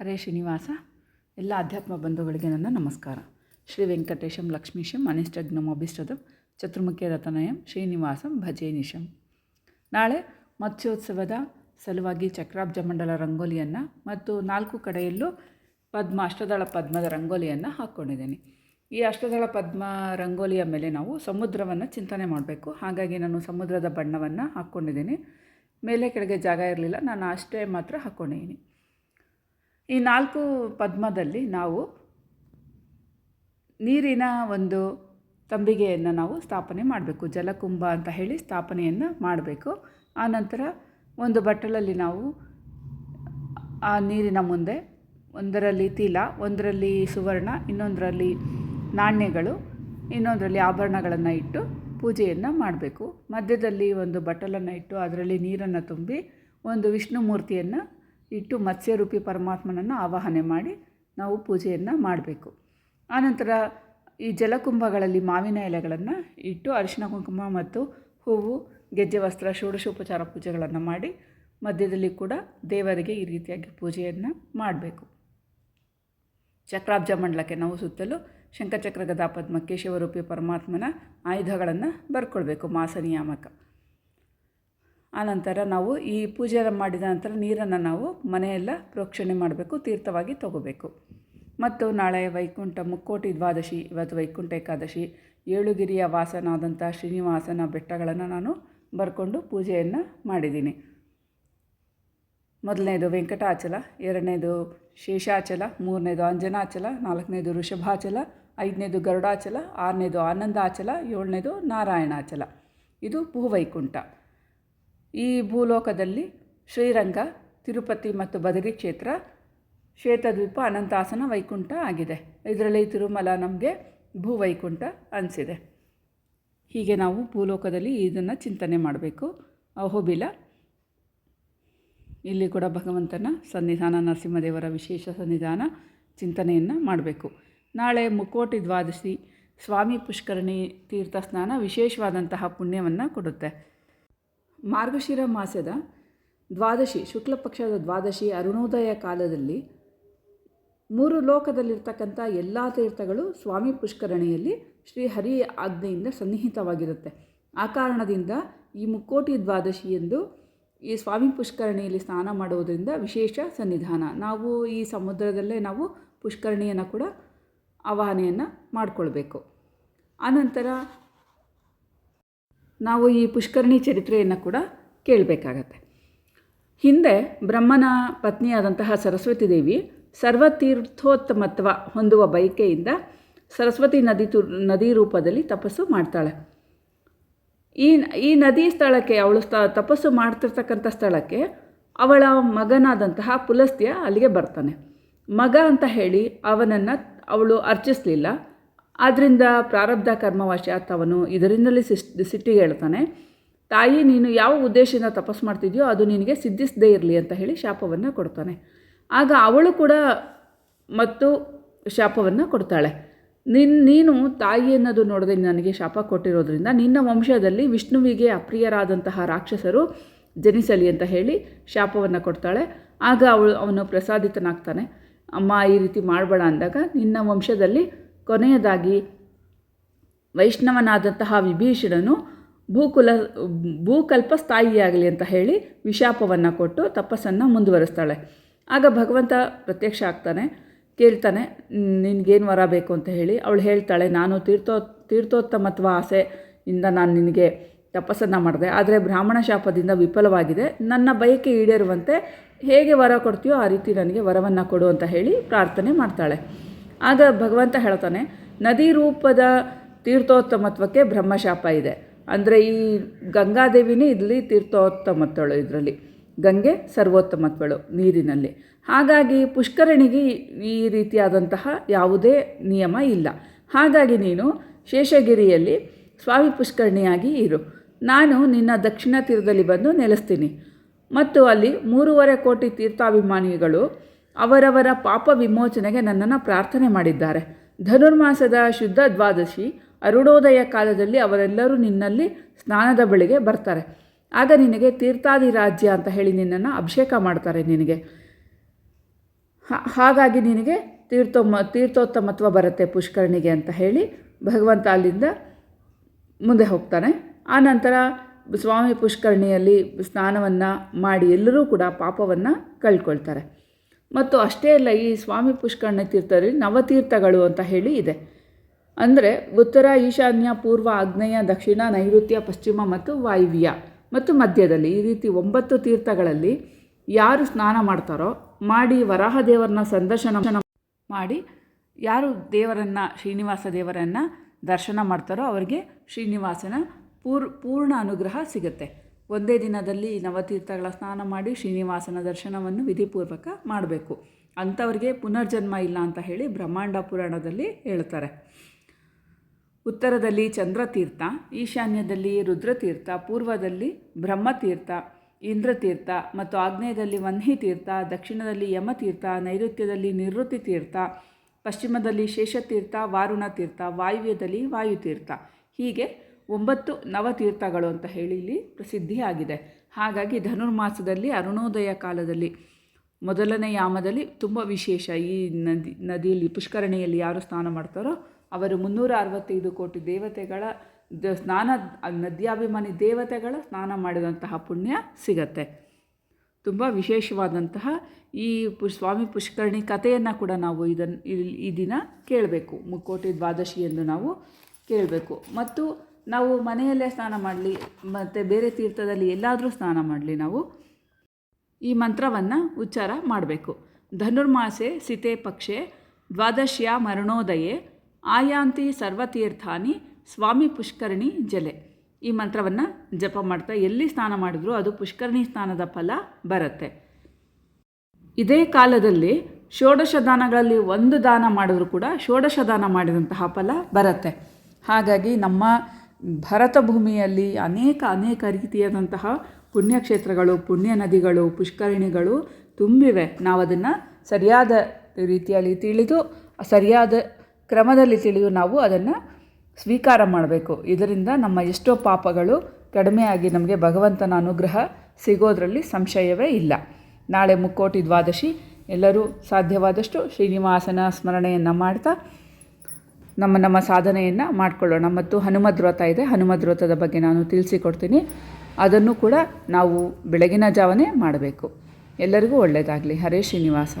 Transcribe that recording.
ಹರೇ ಶ್ರೀನಿವಾಸ. ಎಲ್ಲ ಅಧ್ಯಾತ್ಮ ಬಂಧುಗಳಿಗೆ ನನ್ನ ನಮಸ್ಕಾರ. ಶ್ರೀ ವೆಂಕಟೇಶಂ, ಲಕ್ಷ್ಮೀಶಂ, ಅನಿಷ್ಟಜ್ಞಂ, ಅಭಿಷ್ಟದಂ ಚತುರ್ಮುಖ್ಯ ರತನಯಂ, ಶ್ರೀನಿವಾಸಂ ಭಜೇನಿಶಂ ನಾಳೆ ಮತ್ಸ್ಯೋತ್ಸವದ ಸಲುವಾಗಿ ಚಕ್ರಾಬ್ಜ ಮಂಡಲ ರಂಗೋಲಿಯನ್ನು ಮತ್ತು ನಾಲ್ಕು ಕಡೆಯಲ್ಲೂ ಪದ್ಮ, ಅಷ್ಟದಳ ಪದ್ಮದ ರಂಗೋಲಿಯನ್ನು ಹಾಕ್ಕೊಂಡಿದ್ದೀನಿ ಈ ಅಷ್ಟದಳ ಪದ್ಮ ರಂಗೋಲಿಯ ಮೇಲೆ ನಾವು ಸಮುದ್ರವನ್ನು ಚಿಂತನೆ ಮಾಡಬೇಕು. ಹಾಗಾಗಿ ನಾನು ಸಮುದ್ರದ ಬಣ್ಣವನ್ನು ಹಾಕ್ಕೊಂಡಿದ್ದೀನಿ ಮೇಲೆ ಕೆಳಗೆ ಜಾಗ ಇರಲಿಲ್ಲ, ನಾನು ಅಷ್ಟೇ ಮಾತ್ರ ಹಾಕ್ಕೊಂಡಿದ್ದೀನಿ ಈ ನಾಲ್ಕು ಪದ್ಮದಲ್ಲಿ ನಾವು ನೀರಿನ ಒಂದು ತಂಬಿಗೆಯನ್ನು ನಾವು ಸ್ಥಾಪನೆ ಮಾಡಬೇಕು, ಜಲಕುಂಭ ಅಂತ ಹೇಳಿ ಸ್ಥಾಪನೆಯನ್ನು ಮಾಡಬೇಕು. ಆನಂತರ ಒಂದು ಬಟ್ಟಲಲ್ಲಿ ನಾವು ಆ ನೀರಿನ ಮುಂದೆ ಒಂದರಲ್ಲಿ ತಿಲ, ಒಂದರಲ್ಲಿ ಸುವರ್ಣ, ಇನ್ನೊಂದರಲ್ಲಿ ನಾಣ್ಯಗಳು, ಇನ್ನೊಂದರಲ್ಲಿ ಆಭರಣಗಳನ್ನು ಇಟ್ಟು ಪೂಜೆಯನ್ನು ಮಾಡಬೇಕು. ಮಧ್ಯದಲ್ಲಿ ಒಂದು ಬಟ್ಟಲನ್ನು ಇಟ್ಟು ಅದರಲ್ಲಿ ನೀರನ್ನು ತುಂಬಿ ಒಂದು ವಿಷ್ಣು ಮೂರ್ತಿಯನ್ನು ಇಟ್ಟು ಮತ್ಸ್ಯರೂಪಿ ಪರಮಾತ್ಮನನ್ನು ಆವಾಹನೆ ಮಾಡಿ ನಾವು ಪೂಜೆಯನ್ನು ಮಾಡಬೇಕು. ಆನಂತರ ಈ ಜಲಕುಂಭಗಳಲ್ಲಿ ಮಾವಿನ ಎಲೆಗಳನ್ನು ಇಟ್ಟು ಅರಿಶಿನ ಕುಂಕುಮ ಮತ್ತು ಹೂವು, ಗೆಜ್ಜೆ, ವಸ್ತ್ರ, ಷೋಡಶೋಪಚಾರ ಪೂಜೆಗಳನ್ನು ಮಾಡಿ ಮಧ್ಯದಲ್ಲಿ ಕೂಡ ದೇವರಿಗೆ ಈ ರೀತಿಯಾಗಿ ಪೂಜೆಯನ್ನು ಮಾಡಬೇಕು. ಚಕ್ರಾಬ್ಜ ಮಂಡಲಕ್ಕೆ ನಾವು ಸುತ್ತಲೂ ಶಂಕಚಕ್ರ ಗದಾ ಶಿವರೂಪಿ ಪರಮಾತ್ಮನ ಆಯುಧಗಳನ್ನು ಬರ್ಕೊಳ್ಬೇಕು ಮಾಸ ನಿಯಾಮಕ ಆನಂತರ ನಾವು ಈ ಪೂಜೆ ಮಾಡಿದ ನಂತರ ನೀರನ್ನು ನಾವು ಮನೆಯೆಲ್ಲ ಪ್ರೋಕ್ಷಣೆ ಮಾಡಬೇಕು, ತೀರ್ಥವಾಗಿ ತಗೋಬೇಕು. ಮತ್ತು ನಾಳೆ ವೈಕುಂಠ, ಮುಕ್ಕೋಟಿ ದ್ವಾದಶಿ, ಇವತ್ತು ವೈಕುಂಠ ಏಕಾದಶಿ, ಏಳುಗಿರಿಯ ವಾಸನಾದಂಥ ಶ್ರೀನಿವಾಸನ ಬೆಟ್ಟಗಳನ್ನು ನಾನು ಬರ್ಕೊಂಡು ಪೂಜೆಯನ್ನು ಮಾಡಿದ್ದೀನಿ. ಮೊದಲನೇದು ವೆಂಕಟಾಚಲ, ಎರಡನೇದು ಶೇಷಾಚಲ, ಮೂರನೇದು ಅಂಜನಾಚಲ, ನಾಲ್ಕನೇದು ಋಷಭಾಚಲ, ಐದನೇದು ಗರುಡಾಚಲ, ಆರನೇದು ಆನಂದಾಚಲ, ಏಳನೇದು ನಾರಾಯಣಾಚಲ. ಇದು ಭೂವೈಕುಂಠ ಈ ಭೂಲೋಕದಲ್ಲಿ ಶ್ರೀರಂಗ, ತಿರುಪತಿ ಮತ್ತು ಬದರಿ ಕ್ಷೇತ್ರ, ಶ್ವೇತದ್ವೀಪ, ಅನಂತಾಸನ ವೈಕುಂಠ ಆಗಿದೆ. ಇದರಲ್ಲಿ ತಿರುಮಲ ನಮಗೆ ಭೂವೈಕುಂಠ ಅನಿಸಿದೆ. ಹೀಗೆ ನಾವು ಭೂಲೋಕದಲ್ಲಿ ಇದನ್ನು ಚಿಂತನೆ ಮಾಡಬೇಕು. ಅಹೋಬಿಲ, ಇಲ್ಲಿ ಕೂಡ ಭಗವಂತನ ಸನ್ನಿಧಾನ, ನರಸಿಂಹದೇವರ ವಿಶೇಷ ಸನ್ನಿಧಾನ ಚಿಂತನೆಯನ್ನು ಮಾಡಬೇಕು. ನಾಳೆ ಮುಕ್ಕೋಟಿ ದ್ವಾದಶಿ ಸ್ವಾಮಿ ಪುಷ್ಕರಣಿ ತೀರ್ಥ ಸ್ನಾನ ವಿಶೇಷವಾದಂತಹ ಪುಣ್ಯವನ್ನು ಕೊಡುತ್ತೆ. ಮಾರ್ಗಶಿರ ಮಾಸದ ದ್ವಾದಶಿ ಶುಕ್ಲ ಪಕ್ಷದ ದ್ವಾದಶಿ ಅರುಣೋದಯ ಕಾಲದಲ್ಲಿ ಮೂರು ಲೋಕದಲ್ಲಿರ್ತಕ್ಕಂಥ ಎಲ್ಲ ತೀರ್ಥಗಳು ಸ್ವಾಮಿ ಪುಷ್ಕರಣಿಯಲ್ಲಿ ಶ್ರೀ ಹರಿ ಆಜ್ಞೆಯಿಂದ ಸನ್ನಿಹಿತವಾಗಿರುತ್ತೆ. ಆ ಕಾರಣದಿಂದ ಈ ಮುಕ್ಕೋಟಿ ದ್ವಾದಶಿ ಎಂದು ಈ ಸ್ವಾಮಿ ಪುಷ್ಕರಣಿಯಲ್ಲಿ ಸ್ನಾನ ಮಾಡುವುದರಿಂದ ವಿಶೇಷ ಸನ್ನಿಧಾನ. ನಾವು ಈ ಸಮುದ್ರದಲ್ಲೇ ನಾವು ಪುಷ್ಕರಣಿಯನ್ನು ಕೂಡ ಆವಾಹನೆಯನ್ನು ಮಾಡಿಕೊಳ್ಬೇಕು. ಆನಂತರ ನಾವು ಈ ಪುಷ್ಕರಣಿ ಚರಿತ್ರೆಯನ್ನು ಕೂಡ ಕೇಳಬೇಕಾಗತ್ತೆ. ಹಿಂದೆ ಬ್ರಹ್ಮನ ಪತ್ನಿಯಾದಂತಹ ಸರಸ್ವತಿ ದೇವಿ ಸರ್ವತೀರ್ಥೋತ್ತಮತ್ವ ಹೊಂದುವ ಬಯಕೆಯಿಂದ ಸರಸ್ವತಿ ನದಿ ತು, ನದಿ ರೂಪದಲ್ಲಿ ತಪಸ್ಸು ಮಾಡ್ತಾಳೆ. ಈ ಈ ನದಿ ಸ್ಥಳಕ್ಕೆ ಅವಳು ಸ್ಥ ತಪಸ್ಸು ಮಾಡ್ತಿರ್ತಕ್ಕಂಥ ಸ್ಥಳಕ್ಕೆ ಅವಳ ಮಗನಾದಂತಹ ಪುಲಸ್ತ್ಯ ಅಲ್ಲಿಗೆ ಬರ್ತಾನೆ. ಮಗ ಅಂತ ಹೇಳಿ ಅವನನ್ನು ಅವಳು ಅರ್ಚಿಸಲಿಲ್ಲ. ಆದ್ದರಿಂದ ಪ್ರಾರಬ್ಧ ಕರ್ಮವಶಾತ್ ಅವನು ಇದರಿಂದಲೇ ಸಿಸ್ ಸಿಟ್ಟಿಗೆ ಹೇಳ್ತಾನೆ, ತಾಯಿ, ನೀನು ಯಾವ ಉದ್ದೇಶದಿಂದ ತಪಸ್ಸು ಮಾಡ್ತಿದೆಯೋ ಅದು ನಿನಗೆ ಸಿದ್ಧಿಸದೇ ಇರಲಿ ಅಂತ ಹೇಳಿ ಶಾಪವನ್ನು ಕೊಡ್ತಾನೆ. ಆಗ ಅವಳು ಕೂಡ ಮತ್ತು ಶಾಪವನ್ನು ಕೊಡ್ತಾಳೆ. ನಿನ್, ನೀನು ತಾಯಿ ಅನ್ನೋದು ನೋಡದೆ ನನಗೆ ಶಾಪ ಕೊಟ್ಟಿರೋದ್ರಿಂದ ನಿನ್ನ ವಂಶದಲ್ಲಿ ವಿಷ್ಣುವಿಗೆ ಅಪ್ರಿಯರಾದಂತಹ ರಾಕ್ಷಸರು ಜನಿಸಲಿ ಅಂತ ಹೇಳಿ ಶಾಪವನ್ನು ಕೊಡ್ತಾಳೆ. ಆಗ ಅವಳು, ಅವನು ಪ್ರಸಾದಿತನಾಗ್ತಾನೆ. ಅಮ್ಮ, ಈ ರೀತಿ ಮಾಡಬೇಡ ಅಂದಾಗ, ನಿನ್ನ ವಂಶದಲ್ಲಿ ಕೊನೆಯದಾಗಿ ವೈಷ್ಣವನಾದಂತಹ ವಿಭೀಷಣನು ಭೂಕುಲ, ಭೂಕಲ್ಪ ಸ್ಥಾಯಿಯಾಗಲಿ ಅಂತ ಹೇಳಿ ವಿಶಾಪವನ್ನು ಕೊಟ್ಟು ತಪಸ್ಸನ್ನು ಮುಂದುವರಿಸ್ತಾಳೆ. ಆಗ ಭಗವಂತ ಪ್ರತ್ಯಕ್ಷ ಆಗ್ತಾನೆ, ಕೇಳ್ತಾನೆ, ನಿನಗೇನು ವರ ಬೇಕು ಅಂತ ಹೇಳಿ. ಅವಳು ಹೇಳ್ತಾಳೆ, ನಾನು ತೀರ್ಥೋ, ತೀರ್ಥೋತ್ತಮತ್ವ ಇಂದ ನಾನು ನಿನಗೆ ತಪಸ್ಸನ್ನು ಮಾಡಿದೆ. ಆದರೆ ಬ್ರಾಹ್ಮಣ ಶಾಪದಿಂದ ವಿಫಲವಾಗಿದೆ. ನನ್ನ ಬಯಕೆ ಈಡೇರುವಂತೆ ಹೇಗೆ ವರ ಕೊಡ್ತೀಯೋ ಆ ರೀತಿ ನನಗೆ ವರವನ್ನು ಕೊಡು ಅಂತ ಹೇಳಿ ಪ್ರಾರ್ಥನೆ ಮಾಡ್ತಾಳೆ. ಆಗ ಭಗವಂತ ಹೇಳ್ತಾನೆ, ನದಿ ರೂಪದ ತೀರ್ಥೋತ್ತಮತ್ವಕ್ಕೆ ಬ್ರಹ್ಮಶಾಪ ಇದೆ. ಅಂದರೆ ಈ ಗಂಗಾದೇವಿನೇ ಇಲ್ಲಿ ತೀರ್ಥೋತ್ತಮತ್ವಳು ಇದರಲ್ಲಿ. ಗಂಗೆ ಸರ್ವೋತ್ತಮತ್ವಳು ನೀರಿನಲ್ಲಿ. ಹಾಗಾಗಿ ಪುಷ್ಕರಣಿಗೆ ಈ ರೀತಿಯಾದಂತಹ ಯಾವುದೇ ನಿಯಮ ಇಲ್ಲ. ಹಾಗಾಗಿ ನೀನು ಶೇಷಗಿರಿಯಲ್ಲಿ ಸ್ವಾಮಿ ಪುಷ್ಕರಣಿಯಾಗಿ ಇರು. ನಾನು ನಿನ್ನ ದಕ್ಷಿಣ ತೀರದಲ್ಲಿ ಬಂದು ನೆಲೆಸ್ತೀನಿ. ಮತ್ತು ಅಲ್ಲಿ ಮೂರುವರೆ ಕೋಟಿ ತೀರ್ಥಾಭಿಮಾನಿಗಳು ಅವರವರ ಪಾಪ ವಿಮೋಚನೆಗೆ ನನ್ನನ್ನು ಪ್ರಾರ್ಥನೆ ಮಾಡಿದ್ದಾರೆ. ಧನುರ್ಮಾಸದ ಶುದ್ಧ ದ್ವಾದಶಿ ಅರುಣೋದಯ ಕಾಲದಲ್ಲಿ ಅವರೆಲ್ಲರೂ ನಿನ್ನಲ್ಲಿ ಸ್ನಾನದ ಬಳಿಗೆ ಬರ್ತಾರೆ. ಆಗ ನಿನಗೆ ತೀರ್ಥಾದಿ ರಾಜ್ಯ ಅಂತ ಹೇಳಿ ನಿನ್ನನ್ನು ಅಭಿಷೇಕ ಮಾಡ್ತಾರೆ ನಿನಗೆ. ಹಾಗಾಗಿ ನಿನಗೆ ತೀರ್ಥೋಮ ತೀರ್ಥೋತ್ತಮತ್ವ ಬರುತ್ತೆ ಪುಷ್ಕರಣಿಗೆ ಅಂತ ಹೇಳಿ ಭಗವಂತ ಅಲ್ಲಿಂದ ಮುಂದೆ ಹೋಗ್ತಾನೆ. ಆ ನಂತರ ಸ್ವಾಮಿ ಪುಷ್ಕರಣಿಯಲ್ಲಿ ಸ್ನಾನವನ್ನು ಮಾಡಿ ಎಲ್ಲರೂ ಕೂಡ ಪಾಪವನ್ನು ಕಳ್ಕೊಳ್ತಾರೆ. ಮತ್ತು ಅಷ್ಟೇ ಅಲ್ಲ, ಈ ಸ್ವಾಮಿ ಪುಷ್ಕರ್ಣ ತೀರ್ಥದಲ್ಲಿ ನವತೀರ್ಥಗಳು ಅಂತ ಹೇಳಿ ಇದೆ. ಅಂದರೆ ಉತ್ತರ ಈಶಾನ್ಯ, ಪೂರ್ವ ಆಗ್ನೇಯ, ದಕ್ಷಿಣ ನೈಋತ್ಯ, ಪಶ್ಚಿಮ ಮತ್ತು ವಾಯುವ್ಯ. ಮತ್ತು ಮಧ್ಯದಲ್ಲಿ ಈ ರೀತಿ ಒಂಬತ್ತು ತೀರ್ಥಗಳಲ್ಲಿ ಯಾರು ಸ್ನಾನ ಮಾಡ್ತಾರೋ, ಮಾಡಿ ವರಾಹ ದೇವರನ್ನ ಸಂದರ್ಶನ ಮಾಡಿ ಯಾರು ದೇವರನ್ನು, ಶ್ರೀನಿವಾಸ ದೇವರನ್ನು ದರ್ಶನ ಮಾಡ್ತಾರೋ, ಅವರಿಗೆ ಶ್ರೀನಿವಾಸನ ಪೂರ್, ಪೂರ್ಣ ಅನುಗ್ರಹ ಸಿಗುತ್ತೆ. ಒಂದೇ ದಿನದಲ್ಲಿ ನವತೀರ್ಥಗಳ ಸ್ನಾನ ಮಾಡಿ ಶ್ರೀನಿವಾಸನ ದರ್ಶನವನ್ನು ವಿಧಿಪೂರ್ವಕ ಮಾಡಬೇಕು. ಅಂಥವ್ರಿಗೆ ಪುನರ್ಜನ್ಮ ಇಲ್ಲ ಅಂತ ಹೇಳಿ ಬ್ರಹ್ಮಾಂಡ ಪುರಾಣದಲ್ಲಿ ಹೇಳ್ತಾರೆ. ಉತ್ತರದಲ್ಲಿ ಚಂದ್ರತೀರ್ಥ, ಈಶಾನ್ಯದಲ್ಲಿ ರುದ್ರತೀರ್ಥ, ಪೂರ್ವದಲ್ಲಿ ಬ್ರಹ್ಮತೀರ್ಥ, ಇಂದ್ರತೀರ್ಥ ಮತ್ತು ಆಗ್ನೇಯದಲ್ಲಿ ವನ್ಹಿ ತೀರ್ಥ ದಕ್ಷಿಣದಲ್ಲಿ ಯಮತೀರ್ಥ, ನೈಋತ್ಯದಲ್ಲಿ ನಿವೃತ್ತಿ ತೀರ್ಥ ಪಶ್ಚಿಮದಲ್ಲಿ ಶೇಷತೀರ್ಥ ವಾರುಣ ತೀರ್ಥ ವಾಯುವ್ಯದಲ್ಲಿ ವಾಯುತೀರ್ಥ ಹೀಗೆ ಒಂಬತ್ತು ನವತೀರ್ಥಗಳು ಅಂತ ಹೇಳಿ ಇಲ್ಲಿ ಪ್ರಸಿದ್ಧಿಯಾಗಿದೆ. ಹಾಗಾಗಿ ಧನುರ್ಮಾಸದಲ್ಲಿ ಅರುಣೋದಯ ಕಾಲದಲ್ಲಿ ಮೊದಲನೇ ಯಾಮದಲ್ಲಿ ತುಂಬ ವಿಶೇಷ. ಈ ನದಿ, ನದಿಯಲ್ಲಿ, ಪುಷ್ಕರಣಿಯಲ್ಲಿ ಯಾರು ಸ್ನಾನ ಮಾಡ್ತಾರೋ ಅವರು ಮುನ್ನೂರ ಅರವತ್ತೈದು ಕೋಟಿ ದೇವತೆಗಳ ದ ಸ್ನಾನ, ನದ್ಯಾಭಿಮಾನಿ ದೇವತೆಗಳ ಸ್ನಾನ ಮಾಡಿದಂತಹ ಪುಣ್ಯ ಸಿಗತ್ತೆ. ತುಂಬ ವಿಶೇಷವಾದಂತಹ ಈ ಪು, ಸ್ವಾಮಿ ಪುಷ್ಕರಣಿ ಕಥೆಯನ್ನು ಕೂಡ ನಾವು ಇದನ್ನು ಈ ದಿನ ಕೇಳಬೇಕು. ಮುಕ್ಕೋಟಿ ದ್ವಾದಶಿ ಎಂದು ನಾವು ಕೇಳಬೇಕು. ಮತ್ತು ನಾವು ಮನೆಯಲ್ಲೇ ಸ್ನಾನ ಮಾಡಲಿ, ಮತ್ತು ಬೇರೆ ತೀರ್ಥದಲ್ಲಿ ಎಲ್ಲಾದರೂ ಸ್ನಾನ ಮಾಡಲಿ ನಾವು. ಈ ಮಂತ್ರವನ್ನು ಉಚ್ಚಾರ ಮಾಡಬೇಕು. ಧನುರ್ಮಾಸೆ, ಸಿತೆ ಪಕ್ಷೆ, ದ್ವಾದಶ್ಯ ಮರಣೋದಯೇ, ಆಯಾಂತಿ ಸರ್ವತೀರ್ಥಾನಿ, ಸ್ವಾಮಿ ಪುಷ್ಕರಣಿ ಜಲೆ. ಈ ಮಂತ್ರವನ್ನು ಜಪ ಮಾಡ್ತಾ ಎಲ್ಲಿ ಸ್ನಾನ ಮಾಡಿದ್ರೂ ಅದು ಪುಷ್ಕರಣಿ ಸ್ನಾನದ ಫಲ ಬರುತ್ತೆ. ಇದೇ ಕಾಲದಲ್ಲಿ ಷೋಡಶ ದಾನಗಳಲ್ಲಿ ಒಂದು ದಾನ ಮಾಡಿದ್ರೂ ಕೂಡ ಷೋಡಶ ದಾನ ಮಾಡಿದಂತಹ ಫಲ ಬರುತ್ತೆ. ಹಾಗಾಗಿ ನಮ್ಮ ಭರತ ಭೂಮಿಯಲ್ಲಿ ಅನೇಕ ಅನೇಕ ರೀತಿಯಾದಂತಹ ಪುಣ್ಯಕ್ಷೇತ್ರಗಳು, ಪುಣ್ಯ ನದಿಗಳು, ಪುಷ್ಕರಣಿಗಳು ತುಂಬಿವೆ. ನಾವು ಅದನ್ನು ಸರಿಯಾದ ರೀತಿಯಲ್ಲಿ ತಿಳಿದು, ಸರಿಯಾದ ಕ್ರಮದಲ್ಲಿ ತಿಳಿದು ನಾವು ಅದನ್ನು ಸ್ವೀಕಾರ ಮಾಡಬೇಕು. ಇದರಿಂದ ನಮ್ಮ ಎಷ್ಟೋ ಪಾಪಗಳು ಕಡಿಮೆಯಾಗಿ ನಮಗೆ ಭಗವಂತನ ಅನುಗ್ರಹ ಸಿಗೋದರಲ್ಲಿ ಸಂಶಯವೇ ಇಲ್ಲ. ನಾಳೆ ಮುಕ್ಕೋಟಿ ದ್ವಾದಶಿ ಎಲ್ಲರೂ ಸಾಧ್ಯವಾದಷ್ಟು ಶ್ರೀನಿವಾಸನ ಸ್ಮರಣೆಯನ್ನು ಮಾಡ್ತಾ ನಮ್ಮ ನಮ್ಮ ಸಾಧನೆಯನ್ನು ಮಾಡಿಕೊಳ್ಳೋಣ. ಮತ್ತು ಹನುಮದ್ ವ್ರತ ಇದೆ. ಹನುಮದ್ ವ್ರತದ ಬಗ್ಗೆ ನಾನು ತಿಳಿಸಿಕೊಡ್ತೀನಿ. ಅದನ್ನು ಕೂಡ ನಾವು ಬೆಳಗಿನ ಜಾವನೇ ಮಾಡಬೇಕು. ಎಲ್ಲರಿಗೂ ಒಳ್ಳೆಯದಾಗಲಿ ಹರೇ ಶ್ರೀನಿವಾಸ.